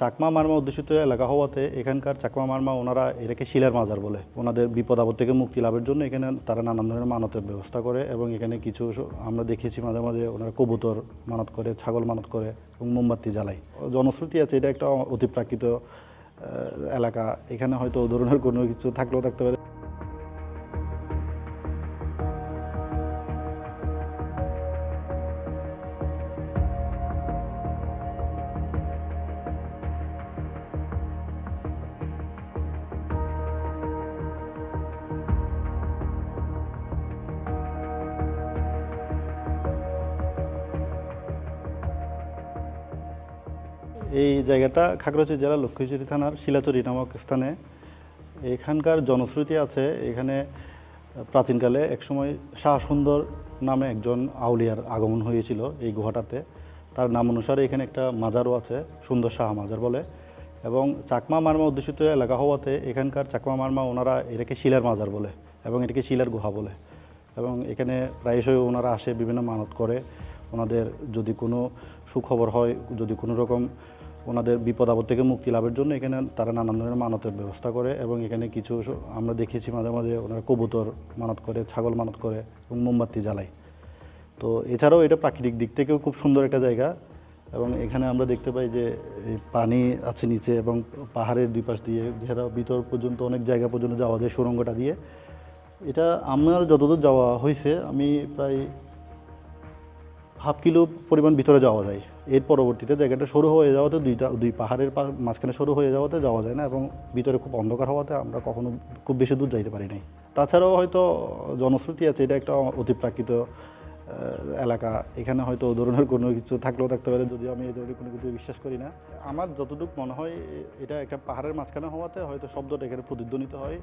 চাকমা মারমা উদ্দেশিত এলাকা হওয়াতে এখানকার চাকমা মারমা ওনারা এটাকে শিলার মাজার বলে। ওনাদের বিপদ আপদ থেকে মুক্তি লাভের জন্য এখানে তারা নানান ধরনের মানতের ব্যবস্থা করে এবং এখানে কিছু আমরা দেখেছি মাঝে মাঝে ওনারা কবুতর মানত করে, ছাগল মানত করে এবং মোমবাতি জ্বালায়। জনশ্রুতি আছে, এটা একটা অতিপ্রাকৃত এলাকা। এখানে হয়তো ধরনের কোনো কিছু থাকলেও থাকতে পারে। এই জায়গাটা খাগড়াছড়ি জেলার লক্ষ্মীছড়ি থানার শিলাচড়ি নামক স্থানে। এখানকার জনশ্রুতি আছে, এখানে প্রাচীনকালে একসময় শাহ সুন্দর নামে একজন আউলিয়ার আগমন হয়েছিল এই গুহাটাতে। তার নাম অনুসারে এখানে একটা মাজারও আছে, সুন্দর শাহ মাজার বলে। এবং চাকমা মারমা অধ্যুষিত এলাকা হওয়াতে এখানকার চাকমা মারমা ওনারা এটাকে শিলার মাজার বলে এবং এটাকে শিলার গুহা বলে। এবং এখানে প্রায়শই ওনারা আসে, বিভিন্ন মানত করে। ওনাদের যদি কোনো সুখবর হয়, যদি কোনো রকম ওনাদের বিপদ আপদ থেকে মুক্তি লাভের জন্য এখানে তারা নানান ধরনের মানতের ব্যবস্থা করে এবং এখানে কিছু আমরা দেখেছি মাঝে মাঝে ওনারা কবুতর মানত করে, ছাগল মানত করে এবং মোমবাতি জ্বালায়। তো এছাড়াও এটা প্রাকৃতিক দিক থেকেও খুব সুন্দর একটা জায়গা এবং এখানে আমরা দেখতে পাই যে পানি আছে নিচে এবং পাহাড়ের দুই পাশ দিয়ে ঘেরা ভিতর পর্যন্ত অনেক জায়গা পর্যন্ত যাওয়া যায় সুড়ঙ্গটা দিয়ে। এটা আমার যতদূর যাওয়া হয়েছে, আমি প্রায় হাফ কিলো পরিমাণ ভিতরে যাওয়া যায়। এর পরবর্তীতে জায়গাটা সরু হয়ে যাওয়াতে দুইটা, দুই পাহাড়ের মাঝখানে সরু হয়ে যাওয়াতে যাওয়া যায় না এবং ভিতরে খুব অন্ধকার হওয়াতে আমরা কখনো খুব বেশি দূর যাইতে পারি নাই। তাছাড়াও হয়তো জনশ্রুতি আছে, এটা একটা অতিপ্রাকৃত এলাকা। এখানে হয়তো ধরনের কোনো কিছু থাকলেও থাকতে পারে, যদিও আমি এই ধরনের কোনো কিছু বিশ্বাস করি না। আমার যতটুকু মনে হয়, এটা একটা পাহাড়ের মাঝখানে হওয়াতে হয়তো শব্দটা এখানে প্রতিধ্বনিত হয়।